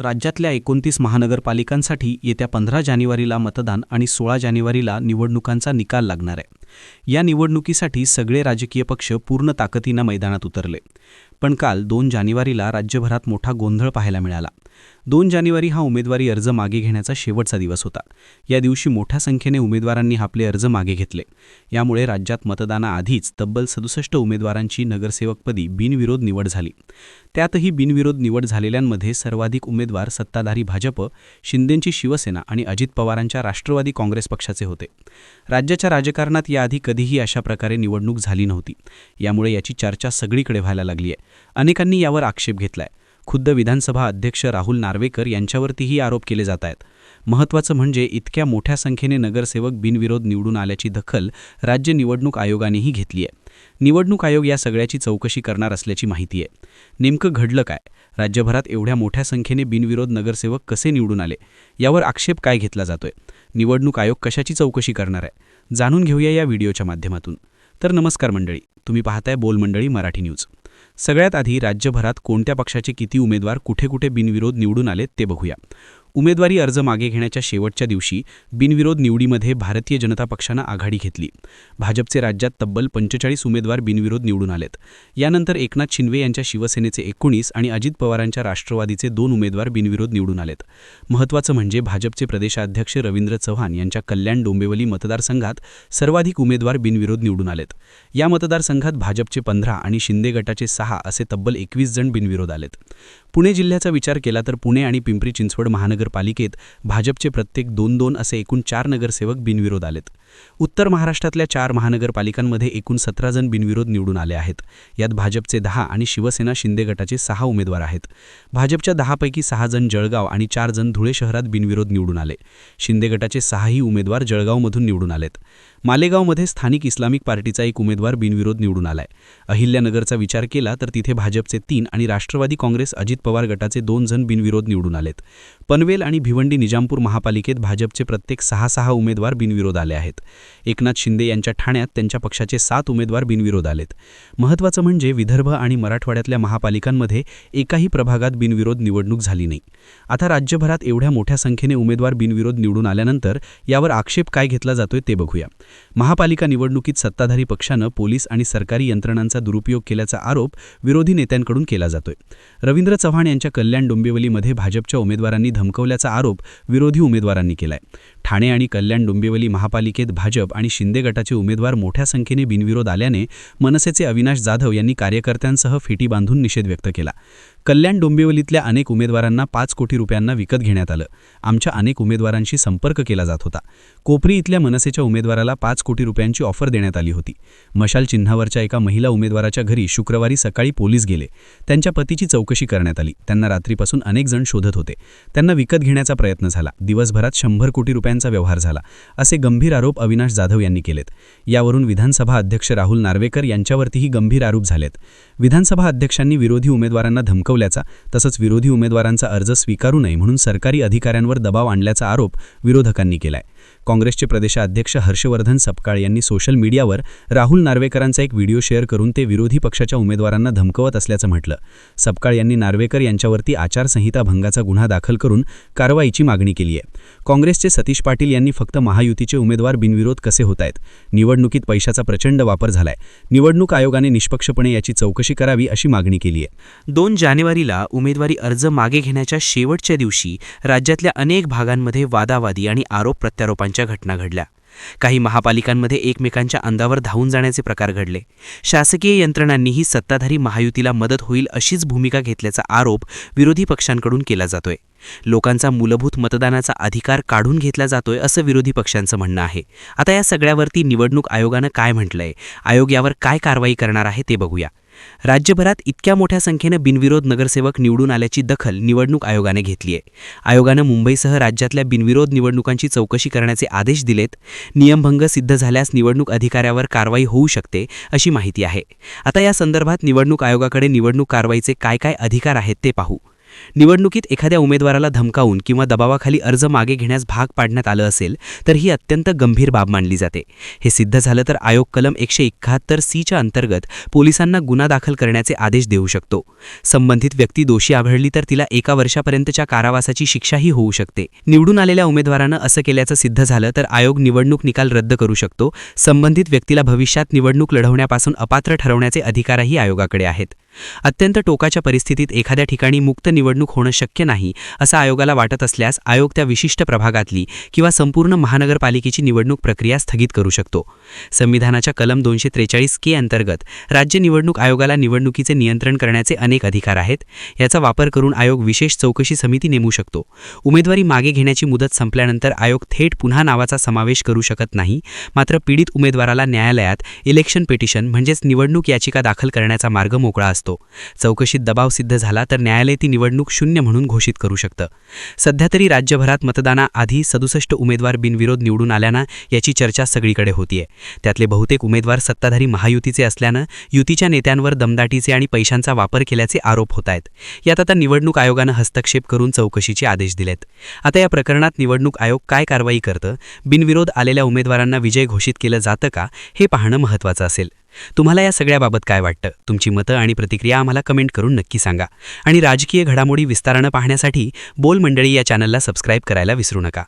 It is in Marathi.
राज्यातल्या एकोणतीस महानगरपालिकांसाठी येत्या पंधरा जानेवारीला मतदान आणि सोळा जानेवारीला निवडणुकांचा निकाल लागणार आहे. या निवडणुकीसाठी सगळे राजकीय पक्ष पूर्ण ताकदीनं मैदानात उतरले. पण काल दोन जानेवारीला राज्यभरात मोठा गोंधळ पाहायला मिळाला. दोन जानेवारी हा उमेदवारी अर्ज मागे घेण्याचा शेवटचा दिवस होता. या दिवशी मोठ्या संख्येने उमेदवारांनी आपले अर्ज मागे घेतले. यामुळे राज्यात मतदानाआधीच तब्बल सदुसष्ट उमेदवारांची नगरसेवकपदी बिनविरोध निवड झाली. त्यातही बिनविरोध निवड झालेल्यांमध्ये सर्वाधिक उमेदवार सत्ताधारी भाजप शिंदेंची शिवसेना आणि अजित पवारांच्या राष्ट्रवादी काँग्रेस पक्षाचे होते. राज्याच्या राजकारणात याआधी कधीही अशा प्रकारे निवडणूक झाली नव्हती. यामुळे याची चर्चा सगळीकडे व्हायला लागली आहे अनेकांनी यावर आक्षेप घेतलाय. खुद्द विधानसभा अध्यक्ष राहुल नार्वेकर यांच्यावरतीही आरोप केले जात आहेत महत्त्वाचं म्हणजे इतक्या मोठ्या संख्येने नगरसेवक बिनविरोध निवडून आल्याची दखल राज्य निवडणूक आयोगानेही घेतली आहे निवडणूक आयोग या सगळ्याची चौकशी करणार असल्याची माहिती आहे नेमकं घडलं काय? राज्यभरात एवढ्या मोठ्या संख्येने बिनविरोध नगरसेवक कसे निवडून आले? यावर आक्षेप काय घेतला जातोय? निवडणूक आयोग कशाची चौकशी करणार आहे? जाणून घेऊया या व्हिडिओच्या माध्यमातून. तर नमस्कार मंडळी तुम्ही पाहताय बोल मंडळी मराठी न्यूज. सगळ्यात आधी राज्यभरात कोणत्या पक्षाचे किती उमेदवार कुठे कुठे बिनविरोध निवडून आलेत ते बघूया. उमेदवारी अर्ज मागे घेण्याच्या शेवटच्या दिवशी बिनविरोध निवडीमध्ये भारतीय जनता पक्षानं आघाडी घेतली. भाजपचे राज्यात तब्बल पंचेचाळीस उमेदवार बिनविरोध निवडून आलेत. यानंतर एकनाथ शिंदे यांच्या शिवसेनेचे एकोणीस आणि अजित पवारांच्या राष्ट्रवादीचे दोन उमेदवार बिनविरोध निवडून आलेत. महत्त्वाचं म्हणजे भाजपचे प्रदेशाध्यक्ष रवींद्र चव्हाण यांच्या कल्याण डोंबिवली मतदारसंघात सर्वाधिक उमेदवार बिनविरोध निवडून आलेत. या मतदारसंघात भाजपचे पंधरा आणि शिंदे गटाचे सहा असे तब्बल एकवीस जण बिनविरोध आलेत. पुणे जिल्ह्याचा विचार केला तर पुणे आणि पिंपरी चिंचवड महानगर महानगरपालिकेत भाजपचे प्रत्येक दोन दोन असे एकूण चार नगरसेवक बिनविरोध आलेत. उत्तर महाराष्ट्रातल्या चार महानगरपालिकांमध्ये एकूण सतरा जण बिनविरोध निवडून आले आहेत. यात भाजपचे दहा आणि शिवसेना शिंदे गटाचे सहा उमेदवार आहेत. भाजपच्या दहापैकी सहा जण जळगाव आणि चार जण धुळे शहरात बिनविरोध निवडून आले. शिंदे गटाचे सहाही उमेदवार जळगावमधून निवडून आलेत. मालेगावमध्ये स्थानिक इस्लामिक पार्टीचा एक उमेदवार बिनविरोध निवडून आलाय. अहिल्यानगरचा विचार केला तर तिथे भाजपचे तीन आणि राष्ट्रवादी काँग्रेस अजित पवार गटाचे दोन जण बिनविरोध निवडून आलेत. पनवेल आणि भिवंडी निजामपूर महापालिकेत भाजपचे प्रत्येक सहा सहा उमेदवार बिनविरोध आले आहेत. एकनाथ शिंदे यांच्या ठाण्यात त्यांच्या पक्षाचे सात उमेदवार बिनविरोध आलेत. महत्त्वाचं म्हणजे विदर्भ आणि मराठवाड्यातल्या महापालिकांमध्ये एकाही प्रभागात बिनविरोध निवडणूक झाली नाही. आता राज्यभरात एवढ्या मोठ्या संख्येने उमेदवार बिनविरोध निवडून आल्यानंतर यावर आक्षेप काय घेतला जातोय ते बघूया. महापालिका निवडणुकीत सत्ताधारी पक्षानं पोलीस आणि सरकारी यंत्रणांचा दुरुपयोग केल्याचा आरोप विरोधी नेत्यांकडून केला जातोय. रवींद्र चव्हाण यांच्या कल्याण डोंबिवलीमध्ये भाजपच्या उमेदवारांनी थकवल्याचा आरोप विरोधी उमेदवारांनी केलाय. ठाणे आणि कल्याण डोंबिवली महापालिकेत भाजप आणि शिंदे गटाचे उमेदवार मोठ्या संख्येने बिनविरोध आल्याने मनसेचे अविनाश जाधव यांनी कार्यकर्त्यांसह फेटी बांधून निषेध व्यक्त केला. कल्याण डोंबिवलीतल्या अनेक उमेदवारांना पाच कोटी रुपयांना विकत घेण्यात आलं. आमच्या अनेक उमेदवारांशी संपर्क केला जात होता. कोपरी इथल्या मनसेच्या उमेदवाराला पाच कोटी रुपयांची ऑफर देण्यात आली होती. मशाल चिन्हावरच्या एका महिला उमेदवाराच्या घरी शुक्रवारी सकाळी पोलीस गेले. त्यांच्या पतीची चौकशी करण्यात आली. त्यांना रात्रीपासून अनेक जण शोधत होते. त्यांना विकत घेण्याचा प्रयत्न झाला. दिवसभरात शंभर कोटी रुपयांचा व्यवहार झाला. असे गंभीर आरोप अविनाश जाधव यांनी केलेत. यावरून विधानसभा अध्यक्ष राहुल नार्वेकर यांच्यावरतीही गंभीर आरोप झालेत. विधानसभा अध्यक्षांनी विरोधी उमेदवारांना धमकवल्याचा तसंच विरोधी उमेदवारांचा अर्ज स्वीकारू नये म्हणून सरकारी अधिकाऱ्यांवर दबाव आणल्याचा आरोप विरोधकांनी केलाय. काँग्रेसचे प्रदेशाध्यक्ष हर्षवर्धन सपकाळ यांनी सोशल मीडियावर राहुल नार्वेकरांचा एक व्हिडिओ शेअर करून ते विरोधी पक्षाच्या उमेदवारांना धमकवत असल्याचं म्हटलं. सपकाळ यांनी नार्वेकर यांच्यावरती आचारसंहिता भंगाचा गुन्हा दाखल करून कारवाईची मागणी केली आहे. काँग्रेसचे सतीश पाटील यांनी फक्त महायुतीचे उमेदवार बिनविरोध कसे होत आहेत? निवडणुकीत पैशाचा प्रचंड वापर झालाय. निवडणूक आयोगाने निष्पक्षपणे याची चौकशी करावी अशी मागणी केली आहे. दोन जानेवारीला उमेदवारी अर्ज मागे घेण्याच्या शेवटच्या दिवशी राज्यातल्या अनेक भागांमध्ये वादावादी आणि आरोप प्रत्यारोप प्रत्यारोपांच्या घटना घडल्या. काही महापालिकांमध्ये एकमेकांच्या अंदावर धावून जाण्याचे प्रकार घडले. शासकीय यंत्रणांनीही सत्ताधारी महायुतीला मदत होईल अशीच भूमिका घेतल्याचा आरोप विरोधी पक्षांकडून केला जातोय. लोकांचा मूलभूत मतदानाचा अधिकार काढून घेतला जातोय असं विरोधी पक्षांचं म्हणणं आहे. आता या सगळ्यावरती निवडणूक आयोगानं काय म्हटलंय? आयोग यावर काय कारवाई करणार आहे ते बघूया. राज्यभरात इतक्या मोठ्या संख्येनं बिनविरोध नगरसेवक निवडून आल्याची दखल निवडणूक आयोगाने घेतली आहे. आयोगानं मुंबईसह राज्यातल्या बिनविरोध निवडणुकांची चौकशी करण्याचे आदेश दिलेत. नियमभंग सिद्ध झाल्यास निवडणूक अधिकाऱ्यावर कारवाई होऊ शकते अशी माहिती आहे. आता या संदर्भात निवडणूक आयोगाकडे निवडणूक कारवाईचे काय काय अधिकार आहेत ते पाहू. निवडणुकीत एखाद्या उमेदवाराला धमकावून किंवा दबावाखाली अर्ज मागे घेण्यास भाग पाडण्यात आलं असेल तर ही अत्यंत गंभीर बाब मानली जाते. हे सिद्ध झालं तर आयोग कलम एकशे एकाहत्तर सीच्या अंतर्गत पोलिसांना गुन्हा दाखल करण्याचे आदेश देऊ शकतो. संबंधित व्यक्ती दोषी आढळली तर तिला एका वर्षापर्यंतच्या कारावासाची शिक्षाही होऊ शकते. निवडून आलेल्या उमेदवारानं असं केल्याचं सिद्ध झालं तर आयोग निवडणूक निकाल रद्द करू शकतो. संबंधित व्यक्तीला भविष्यात निवडणूक लढवण्यापासून अपात्र ठरवण्याचे अधिकारही आयोगाकडे आहेत. अत्यंत टोकाच्या परिस्थितीत एखाद्या ठिकाणी मुक्त निवडणूक होणं शक्य नाही असं आयोगाला वाटत असल्यास आयोग त्या विशिष्ट प्रभागातली किंवा संपूर्ण महानगरपालिकेची निवडणूक प्रक्रिया स्थगित करू शकतो. संविधानाच्या कलम दोनशे त्रेचाळीस के अंतर्गत राज्य निवडणूक आयोगाला निवडणुकीचे नियंत्रण करण्याचे अनेक अधिकार आहेत याचा वापर करून आयोग विशेष चौकशी समिती नेमू शकतो. उमेदवारी मागे घेण्याची मुदत संपल्यानंतर आयोग थेट पुन्हा नावाचा समावेश करू शकत नाही मात्र पीडित उमेदवाराला न्यायालयात इलेक्शन पिटिशन म्हणजेच निवडणूक याचिका दाखल करण्याचा मार्ग मोकळा असतो. चौकशीत दबाव सिद्ध झाला तर न्यायालय ती निवडणूक शून्य म्हणून घोषित करू शकतं. सध्या तरी राज्यभरात मतदानाआधी सदुसष्ट उमेदवार बिनविरोध निवडून आल्यानं याची चर्चा सगळीकडे होतीये. त्यातले बहुतेक उमेदवार सत्ताधारी महायुतीचे असल्यानं युतीच्या नेत्यांवर दमदाटीचे आणि पैशांचा वापर केल्याचे आरोप होत आहेत यात आता निवडणूक आयोगानं हस्तक्षेप करून चौकशीचे आदेश दिलेत. आता या प्रकरणात निवडणूक आयोग काय कारवाई करतं? बिनविरोध आलेल्या उमेदवारांना विजय घोषित केलं जातं का? हे पाहणं महत्त्वाचं असेल. तुम्हाला या सगळ्याबाबत काय वाटतं? तुमची मतं आणि प्रतिक्रिया आम्हाला कमेंट करून नक्की सांगा. आणि राजकीय घडामोडी विस्तारानं पाहण्यासाठी बोल मंडळी या चॅनलला सबस्क्राईब करायला विसरू नका.